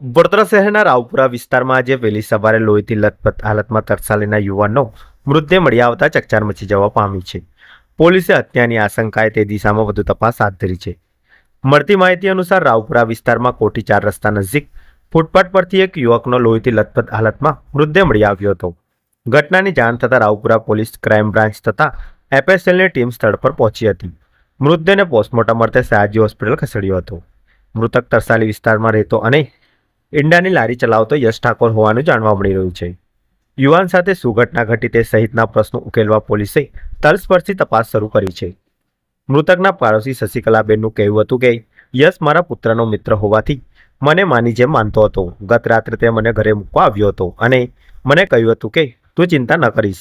વડોદરા શહેરના રાવપુરા વિસ્તારમાં આજે વહેલી સવારે લોહીથી લથપથ હાલતમાં તરસાલીના યુવાનનો મૃતદેહ મળી આવતા ચકચાર મચી જવા પામી છે. પોલીસે હત્યાની આશંકાએ તે દિશામાં વધુ તપાસ હાથ ધરી છે. મળતી માહિતી અનુસાર રાવપુરા વિસ્તારમાં કોઠી ચાર રસ્તા નજીક ફૂટપાથ પરથી એક યુવકનો લોહીથી લથપથ હાલતમાં મૃતદેહ મળી આવ્યો હતો. ઘટનાની જાણ થતાં રાવપુરા પોલીસ ક્રાઇમ બ્રાન્ચ તથા એફએસએલની ટીમ સ્થળ પર પહોંચી હતી. મૃતદેહને પોસ્ટમોર્ટમ અર્થે સયાજી હોસ્પિટલ ખસેડ્યો હતો. મૃતક તરસાલી વિસ્તારમાં રહેતો અને ઈંડાની લારી ચલાવતો યશ ઠાકોર હોવાનું જાણવા મળી રહ્યું છે. યુવાન સાથે શું ઘટના ઘટી તે સહિતના પ્રશ્નો ઉકેલવા પોલીસે તલસ્પર્શી તપાસ શરૂ કરી છે. મૃતકના પાડોશી શશિકલાબેનનું કહેવું હતું કે, યશ મારા પુત્રનો મિત્ર હોવાથી મને માની જેમ માનતો હતો. ગત રાત્રે તે મને ઘરે મૂકવા આવ્યો હતો અને મને કહ્યું હતું કે, તું ચિંતા ન કરીશ.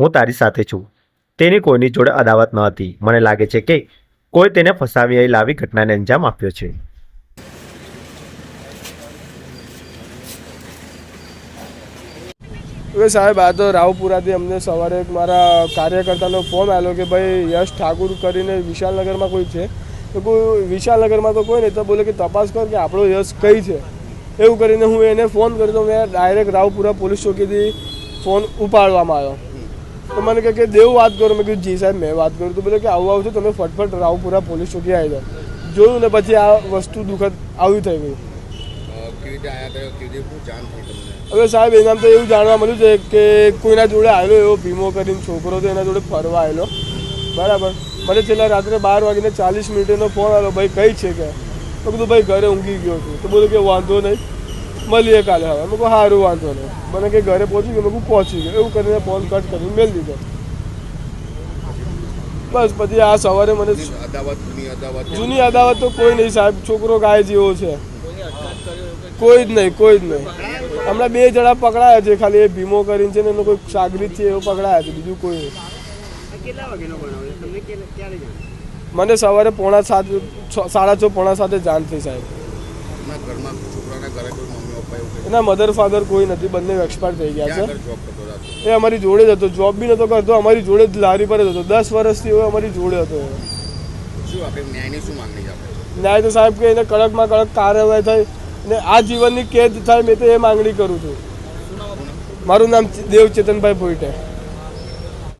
હું તારી સાથે છું. તેની કોઈની જોડે અદાવત ન હતી. મને લાગે છે કે, કોઈ તેને ફસાવી લાવી ઘટનાને અંજામ આપ્યો છે. હવે સાહેબ, આ તો રાવપુરાથી અમને સવારે મારા કાર્યકર્તાનો ફોન આવ્યો કે ભાઈ, યશ ઠાકુર કરીને વિશાલનગરમાં કોઈ છે? તો કોઈ વિશાલનગરમાં તો કોઈ નહીં, તો બોલે કે તપાસ કર કે આપણો યશ કઈ છે? એવું કરીને હું એને ફોન કર્યો તો મેં ડાયરેક્ટ રાવપુરા પોલીસ ચોકીથી ફોન ઉપાડવામાં આવ્યો. તો મને કહે કે દેવું વાત કરો. મેં કીધું, જી સાહેબ, મેં વાત કરું. તો બોલે કે આવું આવું છું, તમે ફટફટ રાવપુરા પોલીસ ચોકી આવી જાઓ. જોયું ને પછી આ વસ્તુ દુઃખદ આવી થઈ ગઈ. હવે સાહેબ એના તો એવું જાણવા મળ્યું છે કે કોઈના જોડે આવેલો એવો ભીમો કરીને છોકરો તો એના જોડે ફરવા આવેલો. બરાબર. મને છેલ્લા રાત્રે બાર વાગીને ચાલીસ મિનિટનો ફોન આવ્યો ભાઈ કઈ છે કે? તો કીધું ભાઈ ઘરે ઊંઘી ગયો છું. તો બોલું કે વાંધો નહીં. મળીએ કાલે હવે. મેં કહું સારું વાંધો નહીં. મને કે ઘરે પહોંચી ગયો. મેં કહું પહોંચી ગયો. એવું કરીને ફોન કટ કરીને મેળ દીધો. બસ પછી આ સવારે મને જૂની અદાવત તો કોઈ નહીં સાહેબ. છોકરો ગાય જેવો છે. કોઈ જ નહીં કોઈ જ નહીં. હમણાં બે જણા પકડાયા છે ખાલી એ ભીમો કરીને છે ને એનો કોઈ સાગરીત છે એવો પકડાયા છે બીજું કોઈ નહીં. મને સવારે પોણા સાત સાડા છ પોણા સાતે જાણ થઈ સાહેબ. એના મધર ફાધર કોઈ નથી બંને એક્સપાયર થઈ ગયા છે. એ અમારી જોડે જ હતો જોબ બી નતો કરતો અમારી જોડે જ લારી પર જ હતો. દસ વર્ષથી એ અમારી જોડે હતો એ. શું આપણે ન્યાયની શું માંગણી છે આપણે ન્યાય તો સાહેબ કે એને કડકમાં કડક કાર્યવાહી થાય ને આ જીવનની કેદ થાય, મેં તો એ માંગણી કરું છું. મારું નામ દેવ ચેતનભાઈ ભોઈટે.